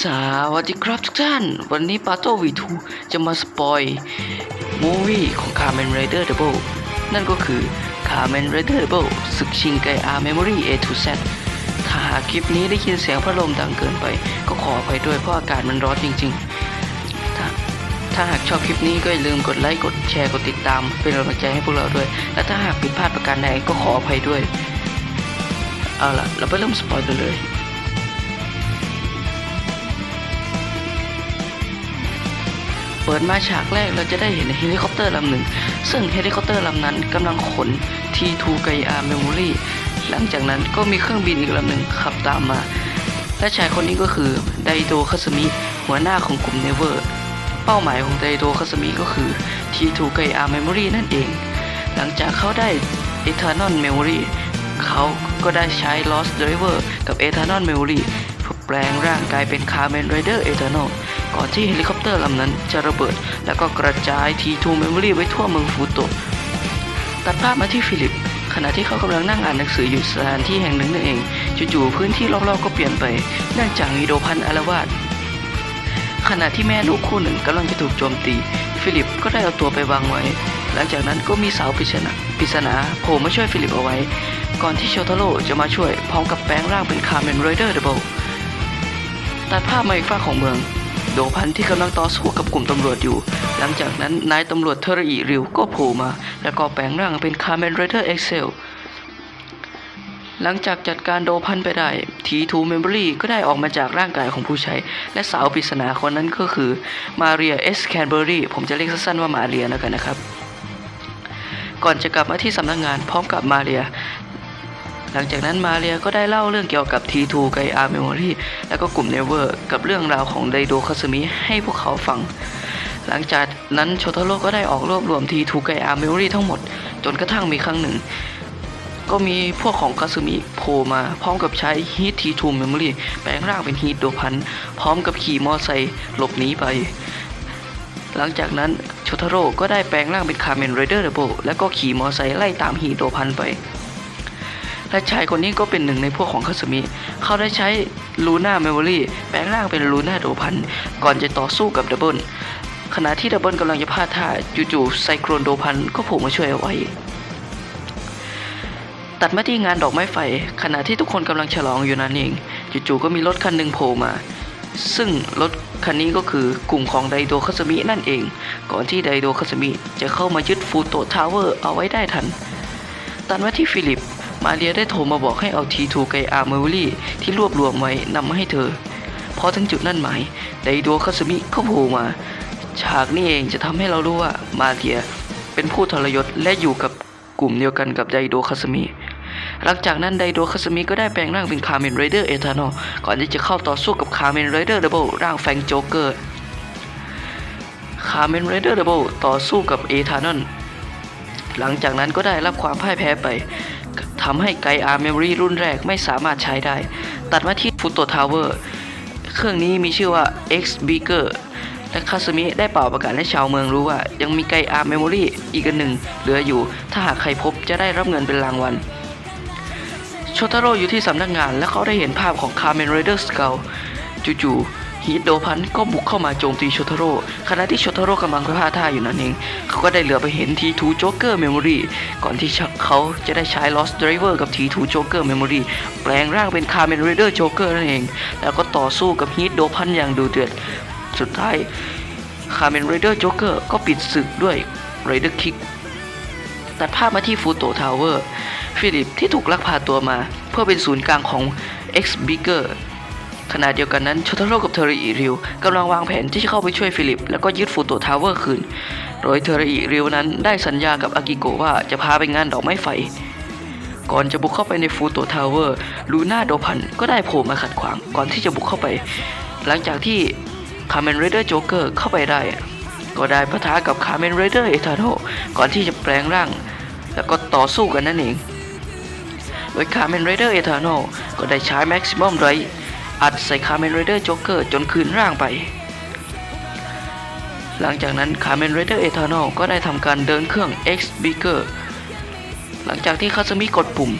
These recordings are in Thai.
สวัสดีครับทุกท่าน วันนี้ปาโต้วีทูจะมาสปอยมูวี่ของ Kamen Rider Double นั่นก็คือ Kamen Rider Double ศึกชิงไกอาร์เมมโมรี่ A to Z ถ้าหากคลิปนี้ได้ยินเสียงพัดลมดังเกินไป ก็ขออภัยด้วยเพราะอากาศมันร้อนจริง ๆ ถ้าถ้าหากชอบคลิปนี้ก็อย่าลืมกดไลค์กดแชร์กดติดตาม เป็นกำลังใจให้พวกเราด้วย และถ้าหากผิดพลาดประการใดก็ขออภัยด้วย เอาล่ะ เราไปเริ่มสปอยกันเลย เปิดมาฉากแรกเราจะได้เห็นเฮลิคอปเตอร์ลำหนึ่ง ซึ่งเฮลิคอปเตอร์ลำนั้นกำลังขน T2 ไกอาเมมโมรี่หลังจากนั้นก็มีเครื่องบินอีกลำหนึ่งขับตามมา และชายคนนี้ก็คือไดโดคาสมิหัวหน้าของกลุ่มเนเวอร์ เป้าหมายของไดโดคาสมิก็คือ T2 ไกอาเมมโมรี่นั่นเอง หลังจากเขาได้ Eternal Memory เขาก็ได้ใช้ Lost Driver กับ Eternal Memory เพื่อแปลงร่างกายเป็น Kamen Rider Eternal ก่อนที่เฮลิคอปเตอร์ลำนั้นจะระเบิด แล้วก็กระจาย T2 Memory ไว้ทั่วเมืองฟูโตะตัดภาพมาที่ฟิลิป ขณะที่เขากำลังนั่งอ่านหนังสืออยู่สถานที่แห่งหนึ่งนั่นเองจู่ๆพื้นที่รอบๆก็เปลี่ยนไปเนื่องจากมีโดพันอารวาสขณะที่แม่ลูกคู่หนึ่งกำลังจะถูกโจมตี ฟิลิปก็ได้เอาตัวไปวางไว้ หลังจากนั้นก็มีสาวปริศนาปริศนาโผล่มาช่วยฟิลิปเอาไว้ ก่อนที่โชทาโร่จะมาช่วยพร้อมกับแปลงร่างเป็นคาร์เมนไรเดอร์เดบลตัดภาพมาอีกฝั่งของเมือง โดพันที่กำลังต่อสู้กับกลุ่มตำรวจอยู่ หลังจากนั้นนายตำรวจเทอร์อิริวก็โผล่มา แล้วก็แปลงร่างเป็นคาร์เมนไรเดอร์เอ็กเซลหลังจากจัดการโดพันไปได้ T2 Memory ก็ได้ออกมาจากร่างกายของผู้ใช้ และสาวปริศนาคนนั้นก็คือมาเรียเอสแคนเบอรี่ผมจะเรียกสั้นๆว่ามาเรียแล้วกันนะครับ ก่อนจะกลับมาที่สำนักงานพร้อมกับมาเรีย หลังจากนั้นมาเรียก็ได้เล่าเรื่องเกี่ยวกับ T2 ไกอาร์เมมโมรีและก็กลุ่มเนเวอร์กับเรื่องราวของไดโดคาสมิให้พวกเขาฟัง หลังจากนั้นโชทาโร่ก็ได้ออกรวบรวม T2 ไกอาร์เมมโมรีทั้งหมด จนกระทั่งมีครั้งหนึ่ง ก็มีพวกของคาซึมิโผล่มา พร้อมกับใช้ฮีททีทูเมมโมรีแปลงร่างเป็นฮีทโดพัน พร้อมกับขี่มอไซค์หลบหนีไปหลังจากนั้นโชทาโร่ก็ได้แปลงร่างเป็นคาร์เมนไรเดอร์ดับแล้วก็ขี่มอไซค์ไล่ตามฮีทโดพันไป และชายคนนี้ก็เป็นหนึ่งในพวกของคาซึมิ เขาได้ใช้ลูน่าเมมโมรีแปลงร่างเป็นลูน่าโดพัน ก่อนจะต่อสู้กับดับเบิลขณะที่ดับเบิลกำลังจะพลาดท่าจู่ๆไซโครนโดพันก็โผล่มาช่วยเอาไว้ ตัดมาที่งานดอกไม้ไฟ ขณะที่ทุกคนกำลังฉลองอยู่นั่นเอง จู่ๆก็มีรถคันหนึ่งโผล่มา ซึ่งรถคันนี้ก็คือกลุ่มของไดโดคาสมินั่นเอง ก่อนที่ไดโดคาสมิจะเข้ามายึดฟูโตทาวเวอร์เอาไว้ได้ทัน ตัดมาที่ฟิลิป มาเรียได้โทรมาบอกให้เอาทีทูไกอาร์เมอรี่ที่รวบรวมไว้นำมาให้เธอ พอถึงจุดนั่นหมายไดโดคาสมิก็โผล่มา ฉากนี้เองจะทำให้เรารู้ว่ามาเรียเป็นผู้ทรยศและอยู่กับกลุ่มเดียวกันกับไดโดคาสมิหลังจากนั้นไดโดคาสมิก็ได้แปลงร่างเป็นคาร์เมนไรเดอร์เอทานอลก่อนที่จะเข้าต่อสู้กับคาร์เมนไรเดอร์ดับเบิลร่างแฟงโจเกอร์คาร์เมนไรเดอร์ดับเบิลต่อสู้กับเอทานอลหลังจากนั้นก็ได้รับความพ่ายแพ้ไป ทำให้ไกอาร์เมมโมรีรุ่นแรกไม่สามารถใช้ได้ ตัดมาที่ฟุตโตทาวเวอร์เครื่องนี้มีชื่อว่า X Beaker และคาสมิได้เป่าประกาศให้ชาวเมืองรู้ว่า ยังมีไกอาร์เมมโมรีอีกอันหนึ่งเหลืออยู่ ถ้าหากใครพบจะได้รับเงินเป็นรางวัลโชทาโร่อยู่ที่สำนักงานและเขาได้เห็นภาพของคาร์เมนไรเดอร์สเกลจู่ๆ ฮีโดพันก็บุกเข้ามาโจมตีโชทโร่ขณะที่โชทโร่กำลังพลาดท่าอยู่นั่นเอง เขาก็ได้เหลือไปเห็นทีทูโจ๊กเกอร์เมมโมรีก่อนที่เขาจะได้ใช้ Lost Driver กับ T2 Joker Memory แปลงร่างเป็น Kamen Rider Joker นั่นเอง แล้วก็ต่อสู้กับฮีโดพันอย่างดูเดือด สุดท้าย Kamen Rider Joker ก็ปิดศึกด้วย Rider Kick ตัดภาพมาที่ฟูโตทาวเวอร์ ฟิลิปที่ถูกลักพาตัวมา เพื่อเป็นศูนย์กลางของ X Bigger ขณะเดียวกันนั้นโชทาโร่กับเทอริอิริวกำลังวางแผนที่จะเข้าไปช่วยฟิลิป แล้วก็ยึดฟูโตทาวเวอร์คืน โดยเทอริอิริวนั้นได้สัญญากับอากิโกะว่าจะพาไปงานดอกไม้ไฟ ก่อนจะบุกเข้าไปในฟูโตทาวเวอร์ลูน่าโดพันก็ได้โผล่มาขัดขวางก่อนที่จะบุกเข้าไป หลังจากที่คาร์เมนไรเดอร์โจ๊กเกอร์เข้าไปได้ ก็ได้ปะทะกับคาร์เมนไรเดอร์เอทาโนก่อนที่จะแปลงร่าง แล้วก็ต่อสู้กันนั่นเองโดยคาร์เมนไรเดอร์เอทาโนก็ได้ใช้แม็กซิมัมไร อัดใส่คาร์เมนไรเดอร์โจ๊กเกอร์จนคืนร่างไป หลังจากนั้นคาร์เมนไรเดอร์เอทาโนก็ได้ทำการเดินเครื่อง X Bigger หลังจากที่คาสมิกดปุ่ม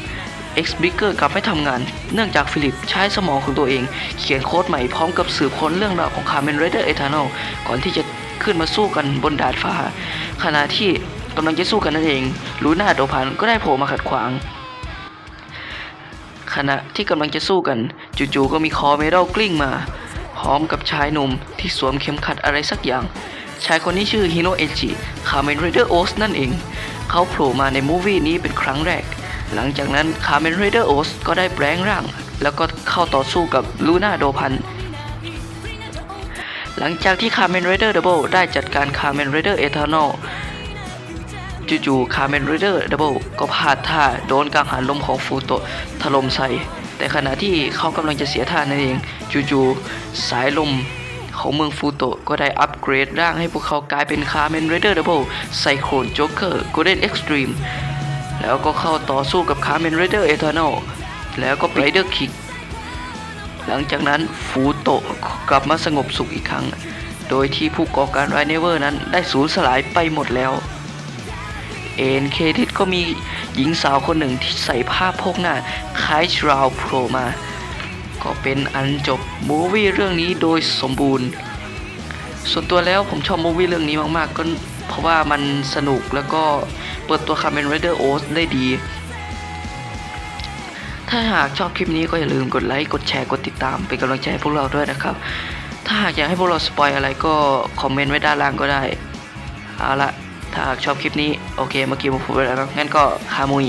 X b r i g g e r กลับไม่ทำงาน เนื่องจากฟิลิปใช้สมองของตัวเอง เขียนโค้ดใหม่พร้อมกับสืบค้นเรื่องราวของ Kamen Rider Eternal ก่อนที่จะขึ้นมาสู้กันบนดาดฟ้า ขณะที่กำลังจะสู้กันนั่นเองลูน่าโดพันก็ได้โผล่มาขัดขวาง ขณะที่กำลังจะสู้กัน จู่ๆก็มีคอเมดัลกลิ้งมา พร้อมกับชายหนุ่มที่สวมเข็มขัดอะไรสักอย่าง ชายคนนี้ชื่อฮิโนเอจิคาเมนไรเดอร์โอสนั่นเอง เขาโผล่มาในมูวี่นี้เป็นครั้งแรก หลังจากนั้นคาเมนไรเดอร์โอสก็ได้แปลงร่าง แล้วก็เข้าต่อสู้กับลูน่าโดพันหลังจากที่คาเมนไรเดอร์ดับเบิลได้จัดการคาเมนไรเดอร์เอทานอล จู่ๆคาร์เมนไรเดอร์ดับเบิลก็พลาดท่าโดนกังหันลมของฟูโตะถล่มใส่ แต่ขณะที่เขากำลังจะเสียท่านั่นเองจู่ๆสายลมของเมืองฟูโตะก็ได้อัปเกรดร่างให้พวกเขากลายเป็นคาร์เมนไรเดอร์ดับเบิลไซโครนโจ๊กเกอร์โกลเด้นเอ็กซ์ตรีมแล้วก็เข้าต่อสู้กับคาร์เมนไรเดอร์เอเทอร์นลแล้วก็ไรเดอร์คิกหลังจากนั้นฟูโตะกลับมาสงบสุขอีกครั้ง โดยที่ผู้ก่อการไรายเนเวอร์นั้นได้สูญสลายไปหมดแล้ว เอ็นเครดิตก็มีหญิงสาวคนหนึ่งที่ใส่ผ้าโพกหน้าคล้ายชราวโผล่มา ก็เป็นอันจบมูวี่เรื่องนี้โดยสมบูรณ์ ส่วนตัวแล้วผมชอบมูวี่เรื่องนี้มาก ๆ ก็เพราะว่ามันสนุกแล้วก็เปิดตัวคาเมนไรเดอร์โอสได้ดี ถ้าหากชอบคลิปนี้ก็อย่าลืมกดไลค์ กดแชร์ กดติดตาม เป็นกำลังใจให้พวกเราด้วยนะครับ ถ้าหากอยากให้พวกเราสปอยอะไรก็คอมเมนต์ไว้ด้านล่างก็ได้ เอาละ ถ้าหากชอบคลิปนี้โอเคเมื่อกี้ผมพูดไปแล้วเนาะงั้นก็คามุย